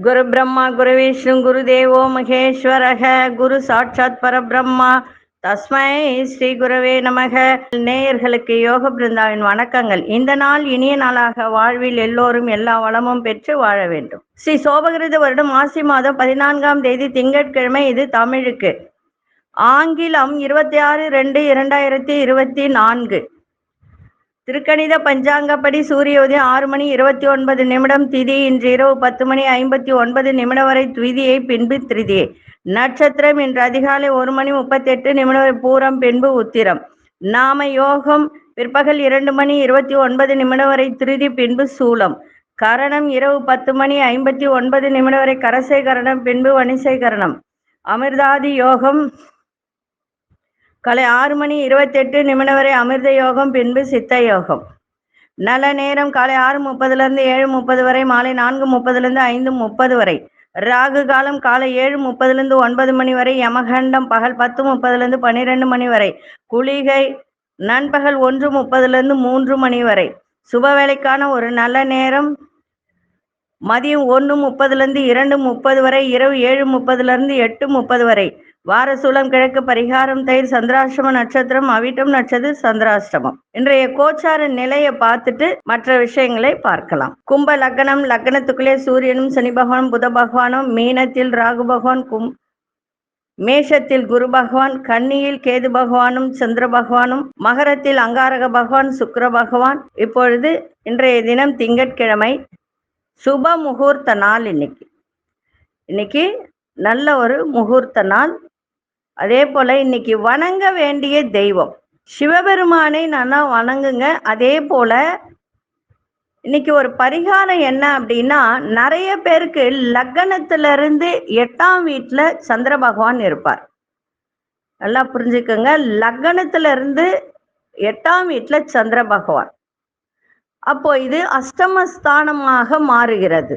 குரு பிரம்மா குரு விஷ்ணு குரு தேவோ மகேஸ்வரக குரு சாட்சாத் பரபிரம்மா. தஸ்மை ஸ்ரீ குருவே நமக. நேயர்களுக்கு யோக பிருந்தாவின் வணக்கங்கள். இந்த நாள் இனிய நாளாக வாழ்வில் எல்லோரும் எல்லா வளமும் பெற்று வாழ வேண்டும். ஸ்ரீ சோபகிருத வருடம் ஆசி மாதம் பதினான்காம் தேதி திங்கட்கிழமை இது தமிழுக்கு. ஆங்கிலம் இருபத்தி ஆறு ரெண்டு இரண்டாயிரத்தி இருபத்தி நான்கு. திருக்கணித பஞ்சாங்கப்படி சூரிய உதயம் ஆறு மணி இருபத்தி ஒன்பது நிமிடம் திதி இன்று இரவு பத்து மணி ஐம்பத்தி ஒன்பது நிமிடம் வரை துவிதியை பின்பு திருதியை நட்சத்திரம் இன்று அதிகாலை ஒரு மணி முப்பத்தி எட்டு நிமிடம் வரை பூரம் பின்பு உத்திரம். நாம யோகம் பிற்பகல் இரண்டு மணி இருபத்தி ஒன்பது நிமிடம் வரை திருதி பின்பு சூலம். கரணம் இரவு பத்து மணி ஐம்பத்தி ஒன்பது நிமிடம் வரை கரசை கரணம் பின்பு வணிசை கரணம் அமிர்தாதி யோகம் காலை ஆறு மணி இருபத்தெட்டு நிமிடம் வரை அமிர்த யோகம் பின்பு சித்த யோகம். நல்ல நேரம் காலை ஆறு முப்பதுலேருந்து ஏழு முப்பது வரை மாலை நான்கு முப்பதுலேருந்து ஐந்து முப்பது வரை. ராகு காலம் காலை ஏழு முப்பதுலேருந்து ஒன்பது மணி வரை யமகண்டம் பகல் பத்து முப்பதுலேருந்து பன்னிரெண்டு மணி வரை. குளிகை நண்பகல் ஒன்று முப்பதுலேருந்து மூன்று மணி வரை. சுப வேலைக்கான ஒரு நல்ல நேரம். மதியம் ஒன்று முப்பதுலேருந்து இரண்டு முப்பது வரை இரவு ஏழு முப்பதுலேருந்து எட்டு முப்பது வரை. வாரசூலம் கிழக்கு பரிகாரம் தயிர் சந்திராஷ்டம நட்சத்திரம் அவிட்டம் நட்சத்திர சந்திராஷ்டமம். இன்றைய கோச்சார நிலையை பார்த்துட்டு மற்ற விஷயங்களை பார்க்கலாம். கும்ப லக்னம் லக்னத்துக்குள்ளே சூரியனும் சனி பகவான் புத பகவானும் மீனத்தில் ராகு பகவான் கும் மேஷத்தில் குரு பகவான் கன்னியில் கேது பகவானும் சந்திர பகவானும் மகரத்தில் அங்காரக பகவான் சுக்கர பகவான். இப்பொழுது இன்றைய தினம் திங்கட்கிழமை சுப முகூர்த்த நாள் இன்னைக்கு. இன்னைக்கு நல்ல ஒரு முகூர்த்த நாள். அதே போல இன்னைக்கு வணங்க வேண்டிய தெய்வம். சிவபெருமானை நல்லா வணங்குங்க. அதே போல இன்னைக்கு ஒரு பரிகாரம் என்ன அப்படின்னா நிறைய பேருக்கு லக்னத்துல இருந்து எட்டாம் வீட்டுல சந்திர பகவான் இருப்பார். நல்லா புரிஞ்சுக்கோங்க. லக்னத்துல இருந்து எட்டாம் வீட்டுல சந்திர பகவான். அப்போ இது அஷ்டமஸ்தானமாக மாறுகிறது.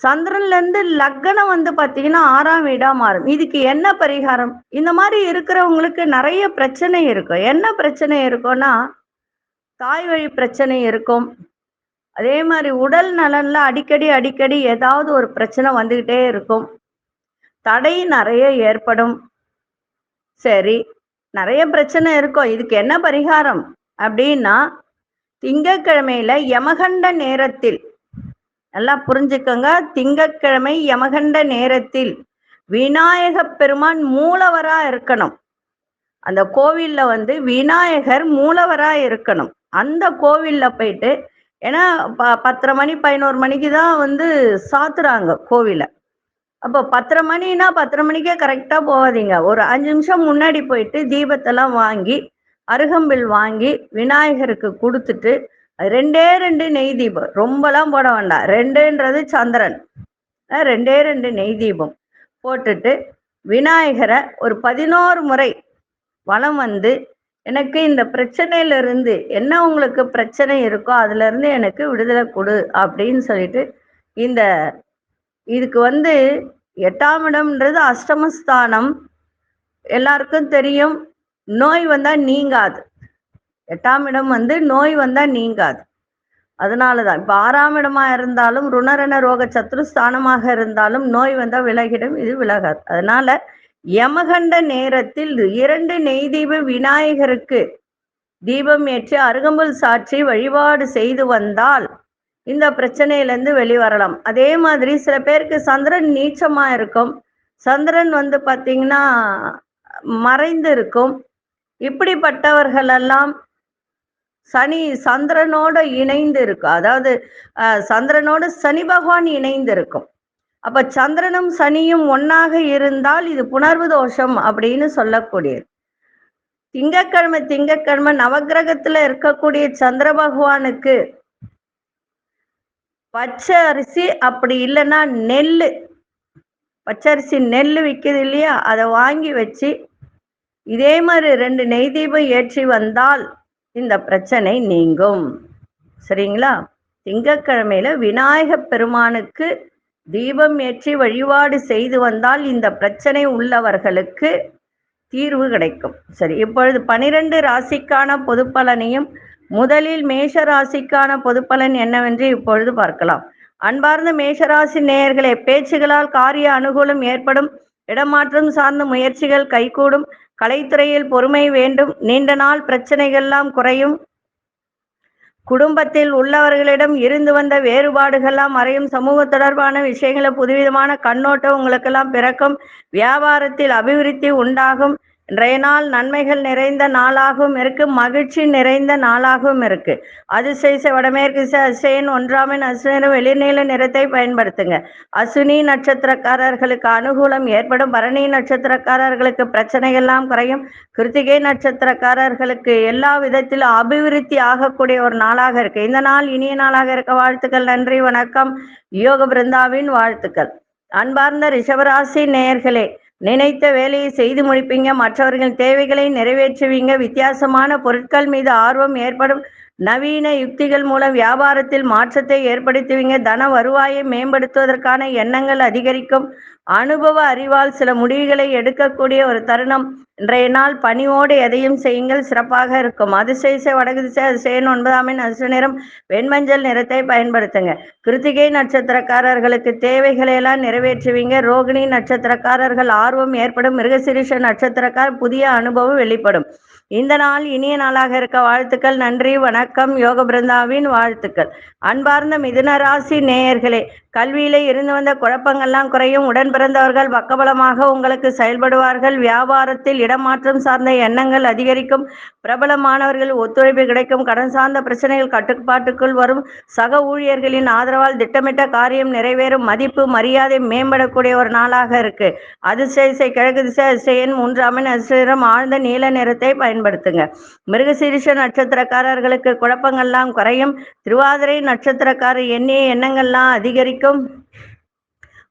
சந்திரன்ல இருந்து லக்னம் வந்து பாத்தீங்கன்னா ஆறாம் வீடா மாறும். இதுக்கு என்ன பரிகாரம்? இந்த மாதிரி இருக்கிறவங்களுக்கு நிறைய பிரச்சனை இருக்கும். என்ன பிரச்சனை இருக்கும்னா தாய் வழி பிரச்சனை இருக்கும். அதே மாதிரி உடல் நலன்ல அடிக்கடி அடிக்கடி ஏதாவது ஒரு பிரச்சனை வந்துகிட்டே இருக்கும். தடை நிறைய ஏற்படும். சரி நிறைய பிரச்சனை இருக்கும். இதுக்கு என்ன பரிகாரம்? அப்படின்னா திங்கக்கிழமையில யமகண்ட நேரத்தில் நல்லா புரிஞ்சுக்கோங்க. திங்கட்கிழமை யமகண்ட நேரத்தில் விநாயக பெருமான் மூலவரா இருக்கணும். அந்த கோவில்ல வந்து விநாயகர் மூலவரா இருக்கணும். அந்த கோவில்ல போயிட்டு ஏன்னா ப பத்தரை மணி பதினோரு மணிக்கு தான் வந்து சாத்துறாங்க கோவிலை. அப்போ பத்தரை மணினா பத்தரை மணிக்கே கரெக்டாக போகாதீங்க. ஒரு அஞ்சு நிமிஷம் முன்னாடி போயிட்டு தீபத்தெல்லாம் வாங்கி அருகம்பில் வாங்கி விநாயகருக்கு கொடுத்துட்டு ரெண்டே ரெண்டு நெய் தீபம். ரொம்பலாம் போட வேண்டாம். ரெண்டுன்றது சந்திரன். ரெண்டே ரெண்டு நெய் தீபம் போட்டுட்டு விநாயகரை ஒரு பதினோரு முறை வளம் வந்து எனக்கு இந்த பிரச்சனையிலிருந்து என்ன உங்களுக்கு பிரச்சனை இருக்கோ அதுலேருந்து எனக்கு விடுதலை கொடு அப்படின்னு சொல்லிட்டு இந்த இதுக்கு வந்து எட்டாம் இடம்ன்றது அஷ்டமஸ்தானம். எல்லாருக்கும் தெரியும். நோய் வந்தால் நீங்காது. எட்டாம் இடம் வந்து நோய் வந்தா நீங்காது. அதனாலதான் இப்ப ஆறாம் இடமா இருந்தாலும் ருணரண ரோக சத்ருஸ்தானமாக இருந்தாலும் நோய் வந்தா விலகிடும் இது விலகாது. அதனால யமகண்ட நேரத்தில் இரண்டு நெய் தீப விநாயகருக்கு தீபம் ஏற்றி அருகம்புல் சாற்றி வழிபாடு செய்து வந்தால் இந்த பிரச்சனையிலேருந்து வெளிவரலாம். அதே மாதிரி சில பேருக்கு சந்திரன் நீச்சமா இருக்கும். சந்திரன் வந்து பார்த்தீங்கன்னா மறைந்து இருக்கும் இப்படிப்பட்டவர்கள் எல்லாம் சனி சந்திரனோட இணைந்து இருக்கும் அதாவது சந்திரனோட சனி பகவான் இணைந்து இருக்கும் அப்ப சந்திரனும் சனியும் ஒன்னாக இருந்தால் இது புணர்வு தோஷம் அப்படின்னு சொல்லக்கூடியது. திங்கக்கிழமை திங்கக்கிழமை நவகிரகத்துல இருக்கக்கூடிய சந்திர பகவானுக்கு பச்சை அரிசி அப்படி இல்லைன்னா நெல் பச்சரிசி நெல் விற்கிது இல்லையா? அதை வாங்கி வச்சு இதே மாதிரி ரெண்டு நெய் தீபம் ஏற்றி வந்தால் இந்த பிரச்சனை நீங்கும். சரிங்களா? திங்கக்கிழமையில விநாயக பெருமானுக்கு தீபம் ஏற்றி வழிபாடு செய்து வந்தால் இந்த பிரச்சனை உள்ளவர்களுக்கு தீர்வு கிடைக்கும். சரி இப்பொழுது பனிரெண்டு ராசிக்கான பொது பலனையும் முதலில் மேஷ ராசிக்கான பொது பலன் என்னவென்று இப்பொழுது பார்க்கலாம். அன்பார்ந்த மேஷராசி நேயர்களே பேச்சுகளால் காரிய அனுகூலம் ஏற்படும் இடமாற்றம் சார்ந்த முயற்சிகள் கைகூடும் கலைத்துறையில் பொறுமை வேண்டும். நீண்ட நாள் பிரச்சனைகள்லாம் குறையும். குடும்பத்தில் உள்ளவர்களிடம் இருந்து வந்த வேறுபாடுகள்லாம் மறையும். சமூக தொடர்பான விஷயங்களை புதுவிதமான கண்ணோட்டம் உங்களுக்கெல்லாம் பிறக்கும். வியாபாரத்தில் அபிவிருத்தி உண்டாகும். இன்றைய நாள் நன்மைகள் நிறைந்த நாளாகவும் இருக்கு மகிழ்ச்சி நிறைந்த நாளாகவும் இருக்கு. அதிசய வடமேற்கு அசைன் ஒன்றாமின் அசுனிற வெளிநீல நிறத்தை பயன்படுத்துங்க. அசுனி நட்சத்திரக்காரர்களுக்கு அனுகூலம் ஏற்படும். பரணி நட்சத்திரக்காரர்களுக்கு பிரச்சனைகள்லாம் குறையும். கிருத்திகை நட்சத்திரக்காரர்களுக்கு எல்லா விதத்திலும் அபிவிருத்தி ஆகக்கூடிய ஒரு நாளாக இருக்கு. இந்த நாள் இனிய நாளாக இருக்க வாழ்த்துக்கள் நன்றி வணக்கம். யோக பிருந்தாவின் வாழ்த்துக்கள். அன்பார்ந்த ரிஷபராசி நேயர்களே நினைத்த வேலையை செய்து முடிப்பீங்க. மற்றவர்களின் தேவைகளை நிறைவேற்றுவீங்க. வித்தியாசமான பொருட்கள் மீது ஆர்வம் ஏற்படும். நவீன யுக்திகள் மூலம் வியாபாரத்தில் மாற்றத்தை ஏற்படுத்துவீங்க. தன வருவாயை மேம்படுத்துவதற்கான எண்ணங்கள் அதிகரிக்கும். அனுபவ அறிவால் சில முடிவுகளை எடுக்கக்கூடிய ஒரு தருணம். இன்றைய நாள் பணியோடு எதையும் செய்யுங்கள். சிறப்பாக இருக்கும். அதிசய வடகு திசை அதிசயன் ஒன்பதாமின் அசு நிறம் வெண்மஞ்சள் நிறத்தை பயன்படுத்துங்க. கிருத்திகை நட்சத்திரக்காரர்களுக்கு தேவைகளை எல்லாம் நிறைவேற்றுவீங்க. ரோகிணி நட்சத்திரக்காரர்கள் ஆர்வம் ஏற்படும். மிருகசிரிஷ நட்சத்திரக்கார் புதிய அனுபவம் வெளிப்படும். இந்த நாள் இனிய நாளாக இருக்க வாழ்த்துக்கள். நன்றி வணக்கம். யோக பிருந்தாவின் வாழ்த்துக்கள். அன்பார்ந்த மிதுன ராசி நேயர்களே கல்வியில இருந்து வந்த குழப்பங்கள்லாம் குறையும். உடன் பிறந்தவர்கள் பக்கபலமாக உங்களுக்கு செயல்படுவார்கள். வியாபாரத்தில் இடமாற்றம் சார்ந்த எண்ணங்கள் அதிகரிக்கும். பிரபலமானவர்கள் ஒத்துழைப்பு கிடைக்கும். கடன் சார்ந்த பிரச்சனைகள் கட்டுப்பாட்டுக்குள் வரும். சக ஊழியர்களின் ஆதரவால் திட்டமிட்ட காரியம் நிறைவேறும். மதிப்பு மரியாதை மேம்படக்கூடிய ஒரு நாளாக இருக்கு. அதிசயசை கிழக்கு திசை அதிசயன் மூன்றாமின் அதிசயம் ஆழ்ந்த நீல நிறத்தை பயன்படுத்துங்க. மிருகசீரிஷ நட்சத்திரக்காரர்களுக்கு குழப்பங்கள்லாம் குறையும். திருவாதிரை நட்சத்திரக்காரர் எண்ணிய எண்ணங்கள்லாம் அதிகரிக்கும்.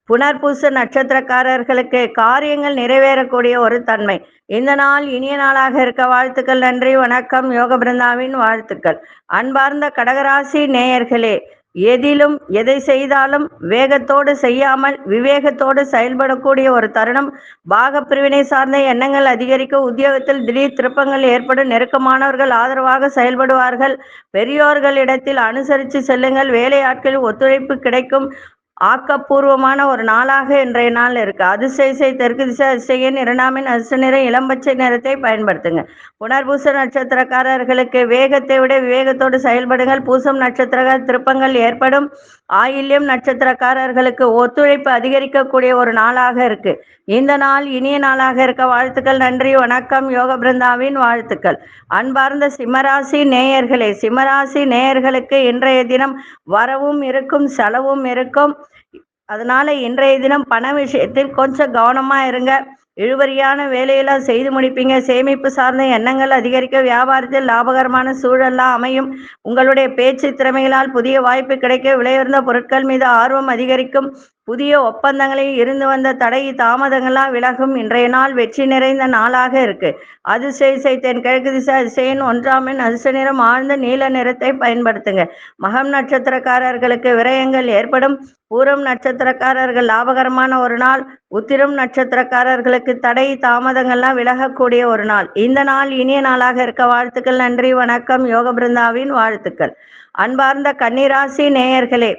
புனர்பூச நட்சத்திரக்காரர்களுக்கு காரியங்கள் நிறைவேறக்கூடிய ஒரு தன்மை. இந்த நாள் இனிய நாளாக இருக்க வாழ்த்துக்கள் நன்றி வணக்கம் யோக பிருந்தாவின் வாழ்த்துக்கள். அன்பார்ந்த கடகராசி நேயர்களே எதிலும் எதை செய்தாலும் வேகத்தோடு செய்யாமல் விவேகத்தோடு செயல்படக்கூடிய ஒரு தருணம். பாக பிரிவினை சார்ந்த எண்ணங்கள் அதிகரிக்க உத்தியோகத்தில் திடீர் திருப்பங்கள் ஏற்படும். நெருக்கமானவர்கள் ஆதரவாக செயல்படுவார்கள். பெரியோர்களிடத்தில் அனுசரித்து செல்லுங்கள். வேலையாட்களில் ஒத்துழைப்பு கிடைக்கும். ஆக்கப்பூர்வமான ஒரு நாளாக இன்றைய நாள் இருக்கு. அதிசய தெற்கு திசை அதிசயன் இரண்டாமின் அசு நிற இளம்பச்சை நிறத்தை பயன்படுத்துங்க. புனர்பூச நட்சத்திரக்காரர்களுக்கு வேகத்தை விட விவேகத்தோடு செயல்படுங்கள். பூசம் நட்சத்திர திருப்பங்கள் ஏற்படும். ஆயில்யம் நட்சத்திரக்காரர்களுக்கு ஒத்துழைப்பு அதிகரிக்கக்கூடிய ஒரு நாளாக இருக்கு. இந்த நாள் இனிய நாளாக இருக்க வாழ்த்துக்கள் நன்றி வணக்கம். யோக பிருந்தாவின் வாழ்த்துக்கள். அன்பார்ந்த சிம்மராசி நேயர்களே சிம்மராசி நேயர்களுக்கு இன்றைய தினம் வரவும் இருக்கும் செலவும் இருக்கும். அதனால இன்றைய தினம் பண விஷயத்தில் கொஞ்சம் கவனமா இருங்க. இழுவரியான வேலையெல்லாம் செய்து முடிப்பீங்க. சேமிப்பு சார்ந்த எண்ணங்கள் அதிகரிக்க வியாபாரத்தில் லாபகரமான சூழல்லாம் அமையும். உங்களுடைய பேச்சு திறமைகளால் புதிய வாய்ப்பு கிடைக்க விலையுயர்ந்த பொருட்கள் மீது ஆர்வம் அதிகரிக்கும். புதிய ஒப்பந்தங்களில் இருந்து வந்த தடை தாமதங்களாக விலகும் இன்றைய நாள் வெற்றி நிறைந்த நாளாக இருக்கு. அதிசய தென் கிழக்கு திசை அதிசயன் ஒன்றாமின் அதிசய நிறம் ஆழ்ந்த நீல நிறத்தை பயன்படுத்துங்க. மகம் நட்சத்திரக்காரர்களுக்கு விரயங்கள் ஏற்படும். பூரம் நட்சத்திரக்காரர்கள் லாபகரமான ஒரு நாள். உத்திரம் நட்சத்திரக்காரர்களுக்கு தடை தாமதங்கள்லாம் விலகக்கூடிய ஒரு நாள். இந்த நாள் இனிய நாளாக இருக்க வாழ்த்துக்கள் நன்றி வணக்கம் யோக பிருந்தாவின் வாழ்த்துக்கள். அன்பார்ந்த கன்னிராசி நேயர்களே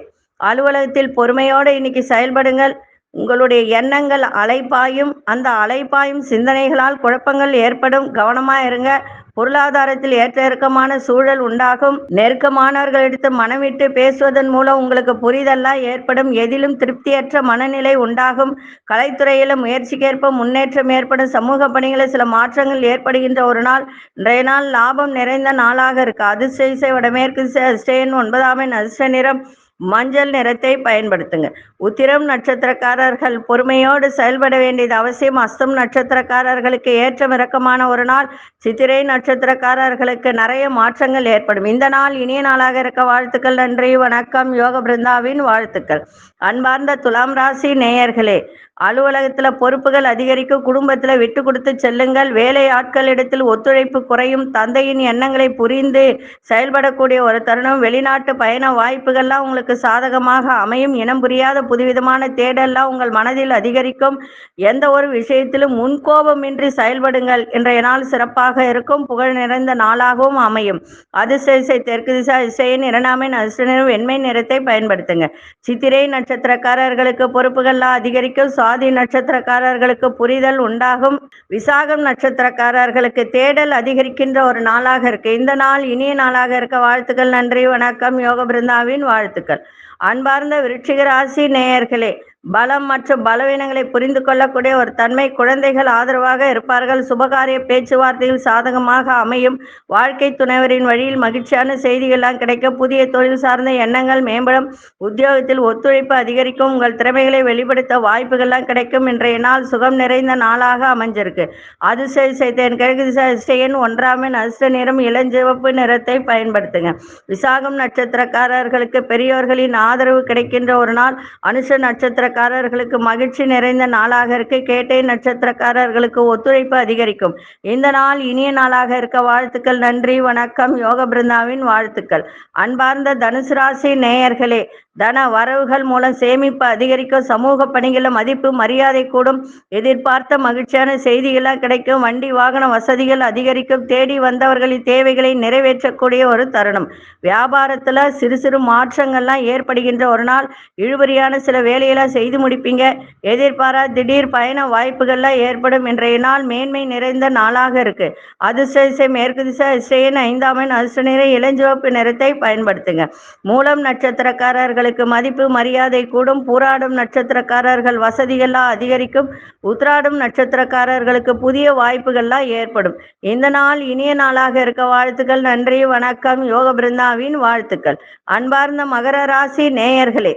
அலுவலகத்தில் பொறுமையோடு இன்னைக்கு செயல்படுங்கள். உங்களுடைய எண்ணங்கள் அலைப்பாயும் அந்த அலைப்பாயும் சிந்தனைகளால் குழப்பங்கள் ஏற்படும். கவனமா இருங்க. பொருளாதாரத்தில் ஏற்ற இறக்கமான சூழல் உண்டாகும். நெருக்கமானவர்களிடத்து மனம் விட்டு பேசுவதன் மூலம் உங்களுக்கு புரிதல்லாம் ஏற்படும். எதிலும் திருப்தியற்ற மனநிலை உண்டாகும். கலைத்துறையில முயற்சிக்கேற்ப முன்னேற்றம் ஏற்படும். சமூக பணிகளில் சில மாற்றங்கள் ஏற்படுகின்ற ஒரு நாள். இன்றைய நாள் லாபம் நிறைந்த நாளாக இருக்கு. அதிர்ஷ்ட வடமேற்கு அதிர்ஷ்டன் ஒன்பதாம் அதிர்ஷ்ட நிறம். மஞ்சள் நிறத்தை பயன்படுத்துங்க. உத்திரம் நட்சத்திரக்காரர்கள் பொறுமையோடு செயல்பட வேண்டியது அவசியம். அஸ்தம் நட்சத்திரக்காரர்களுக்கு ஏற்றம் இறக்கமான ஒரு நாள். சித்திரை நட்சத்திரக்காரர்களுக்கு நிறைய மாற்றங்கள் ஏற்படும். இந்த நாள் இனிய நாளாக இருக்க வாழ்த்துக்கள் நன்றி வணக்கம். யோக பிருந்தாவின் வாழ்த்துக்கள். அன்பார்ந்த துலாம் ராசி நேயர்களே அலுவலகத்துல பொறுப்புகள் அதிகரிக்கும் குடும்பத்துல விட்டு கொடுத்து செல்லுங்கள். வேலை ஆட்களிடத்தில் ஒத்துழைப்பு குறையும். தந்தையின் எண்ணங்களை புரிந்து செயல்படக்கூடிய ஒரு தருணம். வெளிநாட்டு பயண வாய்ப்புகள்லாம் உங்களுக்கு சாதகமாக அமையும். இனம் புரியாத புதுவிதமான தேடல்லாம் உங்கள் மனதில் அதிகரிக்கும். எந்த ஒரு விஷயத்திலும் முன்கோபமின்றி செயல்படுங்கள். இன்றைய நாள் சிறப்பாக இருக்கும். புகழ் நிறைந்த நாளாகவும் அமையும். அதிர்ஷ்ட தெற்கு திசை இசையின் இரண்டாமின் அதிர்ஷ்ட வெண்மை நிறத்தை பயன்படுத்துங்க. சித்திரை நட்சத்திரக்காரர்களுக்கு பொறுப்புகள்லாம் அதிகரிக்கும். சுவாதி நட்சத்திரக்காரர்களுக்கு புரிதல் உண்டாகும். விசாகம் நட்சத்திரக்காரர்களுக்கு தேடல் அதிகரிக்கின்ற ஒரு நாளாக இருக்கு. இந்த நாள் இனிய நாளாக இருக்க வாழ்த்துக்கள் நன்றி வணக்கம். யோக பிருந்தாவின் வாழ்த்துக்கள். அன்பார்ந்த விருச்சிக ராசி நேயர்களே பலம் மற்றும் பலவீனங்களை புரிந்து கொள்ளக்கூடிய ஒரு தன்மை குழந்தைகள் ஆதரவாக இருப்பார்கள். சுபகாரிய பேச்சுவார்த்தையில் சாதகமாக அமையும். வாழ்க்கை துணைவரின் வழியில் மகிழ்ச்சியான செய்திகள்லாம் கிடைக்கும் புதிய தொழில் சார்ந்த எண்ணங்கள் மேம்படும் உத்தியோகத்தில் ஒத்துழைப்பு அதிகரிக்கும் உங்கள் திறமைகளை வெளிப்படுத்த வாய்ப்புகள்லாம் கிடைக்கும். இன்றைய நாள் சுகம் நிறைந்த நாளாக அமைஞ்சிருக்கு. அதிர்ஷ்ட செய்தேன் கிழக்கு திசையன் ஒன்றாமின் ஒன்றாம் அதிர்ஷ்ட நிறம் இளஞ்சிவப்பு நிறத்தை பயன்படுத்துங்க. விசாகம் நட்சத்திரக்காரர்களுக்கு பெரியோர்களின் ஆதரவு கிடைக்கின்ற ஒரு நாள் அனுஷ நட்சத்திர நட்சத்திரக்காரர்களுக்கு மகிழ்ச்சி நிறைந்த நாளாக இருக்க. கேட்டை நட்சத்திரக்காரர்களுக்கு ஒத்துழைப்பு அதிகரிக்கும். இந்த நாள் இனிய நாளாக இருக்க வாழ்த்துக்கள். நன்றி வணக்கம். யோக பிருந்தாவின் வாழ்த்துக்கள். அன்பார்ந்த தனுசு ராசி நேயர்களே தன வரவுகள் மூலம் சேமிப்பு அதிகரிக்கும் சமூக பணிகளில் மதிப்பு மரியாதை கூடும் எதிர்பார்த்த மகிழ்ச்சியான செய்திகளாக கிடைக்கும் வண்டி வாகன வசதிகள் அதிகரிக்கும் தேடி வந்தவர்களின் தேவைகளை நிறைவேற்றக்கூடிய ஒரு தருணம். வியாபாரத்தில் சிறு சிறு மாற்றங்கள்லாம் ஏற்படுகின்ற ஒரு நாள். இழுபறியான சில வேலையெல்லாம் செய்து முடிப்பீங்க. எதிர்பாரா திடீர் பயண வாய்ப்புகள்லாம் ஏற்படும். இன்றைய நாள் மேன்மை நிறைந்த நாளாக இருக்கு. அதிர்ஷ்ட திசை மேற்கு திசை அதிர்ஷ்டன் ஐந்தாம் அதிர்ஷ்ட நிற இளஞ்சிவப்பு நிறத்தை பயன்படுத்துங்க. மூலம் நட்சத்திரக்காரர்கள் அவர்களுக்கு மதிப்பு மரியாதை கூடும். பூராடும் நட்சத்திரக்காரர்கள் வசதிகள்லாம் அதிகரிக்கும். உத்ராடும் நட்சத்திரக்காரர்களுக்கு புதிய வாய்ப்புகள்லாம் ஏற்படும். இந்த நாள் இனிய நாளாக இருக்க வாழ்த்துக்கள் நன்றி வணக்கம். யோக பிருந்தாவின் வாழ்த்துக்கள். அன்பார்ந்த மகர ராசி நேயர்களே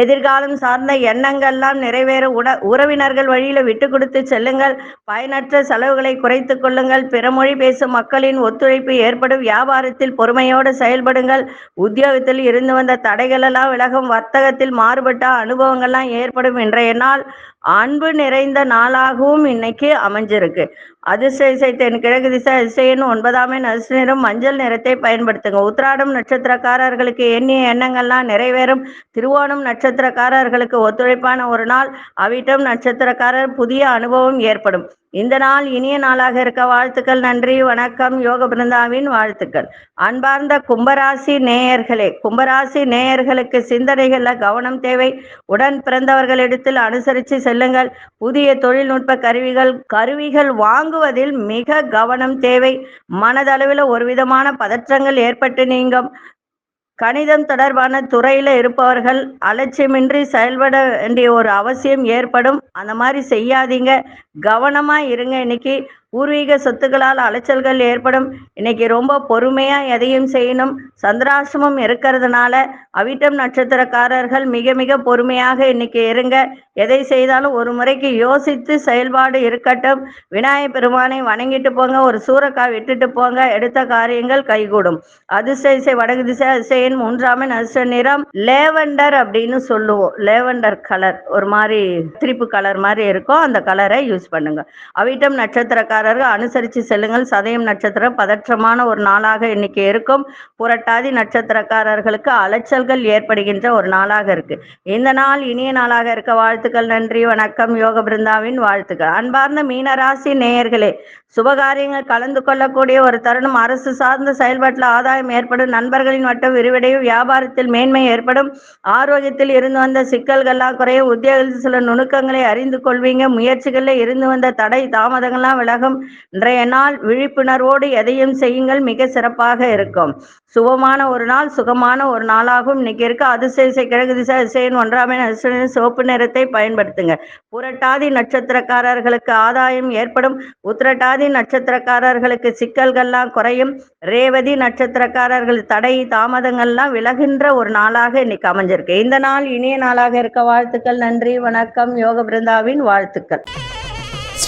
எதிர்காலம் சார்ந்த எண்ணங்கள்லாம் நிறைவேற உட உறவினர்கள் வழியில விட்டு கொடுத்து செல்லுங்கள். பயனற்ற செலவுகளை குறைத்து கொள்ளுங்கள். பிற மொழி பேசும் மக்களின் ஒத்துழைப்பு ஏற்படும். வியாபாரத்தில் பொறுமையோடு செயல்படுங்கள். உத்தியோகத்தில் இருந்து வந்த தடைகள் எல்லாம் விலகும். வர்த்தகத்தில் மாறுபட்ட அனுபவங்கள்லாம் ஏற்படும். இன்றைய நாள் அன்பு நிறைந்த நாளாகவும் இன்னைக்கு அமைஞ்சிருக்கு. அதிர்ஷ்ட திசை தென் கிழக்கு திசை அதிசயன் ஒன்பதாம் எண் நிறம் மஞ்சள் நிறத்தை பயன்படுத்துங்க. உத்திராடம் நட்சத்திரக்காரர்களுக்கு எண்ணிய எண்ணங்கள்லாம் நிறைவேறும். திருவோணம் நட்சத்திரக்காரர்களுக்கு ஒத்துழைப்பான ஒரு நாள். அவிட்டம் நட்சத்திரக்காரர் புதிய அனுபவம் ஏற்படும். இந்த நாள் இனிய நாளாக இருக்க வாழ்த்துக்கள் நன்றி வணக்கம் யோக பிருந்தாவின் வாழ்த்துக்கள். அன்பார்ந்த கும்பராசி நேயர்களே கும்பராசி நேயர்களுக்கு சிந்தனைகள்ல கவனம் தேவை. உடன் பிறந்தவர்களிடத்தில் அனுசரித்து செல்லுங்கள். புதிய தொழில்நுட்ப கருவிகள் கருவிகள் வாங்குவதில் மிக கவனம் தேவை. மனதளவில் ஒரு விதமான பதற்றங்கள் ஏற்பட்டு நீங்கும். கணிதம் தொடர்பான துறையில இருப்பவர்கள் அலட்சியமின்றி செயல்பட வேண்டிய ஒரு அவசியம் ஏற்படும். அந்த மாதிரி செய்யாதீங்க. கவனமா இருங்க இன்னைக்கு. பூர்வீக சொத்துக்களால் அலைச்சல்கள் ஏற்படும். இன்னைக்கு ரொம்ப பொறுமையா எதையும் செய்யணும். சந்திராசிரமம் இருக்கிறதுனால அவிட்டம் நட்சத்திரக்காரர்கள் மிக மிக பொறுமையாக இன்னைக்கு இருங்க. எதை செய்தாலும் ஒரு முறைக்கு யோசித்து செயல்பாடு இருக்கட்டும். விநாயக பெருமானை வணங்கிட்டு போங்க. ஒரு சூறக்காய் விட்டுட்டு போங்க. எடுத்த காரியங்கள் கைகூடும். அதிர்ஷ்ட திசை வடக்கு திசை அதிசயன் மூன்றாமின் அதிர்ஷ்ட நிறம் லேவண்டர் அப்படின்னு சொல்லுவோம். லேவண்டர் கலர் ஒரு மாதிரி திரிப்பு கலர் மாதிரி இருக்கும். அந்த கலரை யூஸ் பண்ணுங்க. அவிட்டம் நட்சத்திரக்காரர்கள் அனுசரித்து செல்லுங்கள். சதயம் நட்சத்திரம் பதற்றமான ஒரு நாளாக இன்னைக்கு இருக்கும். புரட்டாதி நட்சத்திரக்காரர்களுக்கு அலைச்சல்கள் ஏற்படுகின்ற ஒரு நாளாக இருக்கு. இந்த நாள் இனிய நாளாக இருக்க வாழ்த்துக்கள். நன்றி வணக்கம். யோக பிருந்தாவின் வாழ்த்துக்கள். அன்பார்ந்த மீனராசி நேயர்களே சுபகாரியங்கள் கலந்து கொள்ளக்கூடிய ஒரு தருணம். அரசு சார்ந்த செயல்பாட்டில் ஆதாயம் ஏற்படும். நண்பர்களின் வட்டம் விரிவடையும். வியாபாரத்தில் மேன்மை ஏற்படும். ஆரோக்கியத்தில் இருந்து வந்த சிக்கல்கள்லாம் குறையும். உத்தியோகத்தில் சில நுணுக்கங்களை அறிந்து கொள்வீங்க. முயற்சிகளில் இருந்து வந்த தடை தாமதங்கள்லாம் விலகும். இன்றைய நாள் விழிப்புணர்வோடு எதையும் செய்யுங்கள். மிக சிறப்பாக இருக்கும். சுபமான ஒரு நாள் சுகமான ஒரு நாளாகவும் இன்னைக்கு இருக்க அதிசய கிழக்கு திசை அதிசயன் ஒன்றாமே சிவப்பு நிறத்தை பயன்படுத்துங்க. புரட்டாதி நட்சத்திரக்காரர்களுக்கு ஆதாயம் ஏற்படும். உத்திரட்டாதி நட்சத்திரக்காரர்களுக்கு சிக்கல்கள்லாம் குறையும். ரேவதி நட்சத்திரக்காரர்கள் தடை தாமதங்கள்லாம் விலகின்ற ஒரு நாளாக இன்னைக்கு அமைஞ்சிருக்கு. இந்த நாள் இனிய நாளாக இருக்க வாழ்த்துக்கள். நன்றி வணக்கம். யோக பிருந்தாவின் வாழ்த்துக்கள்.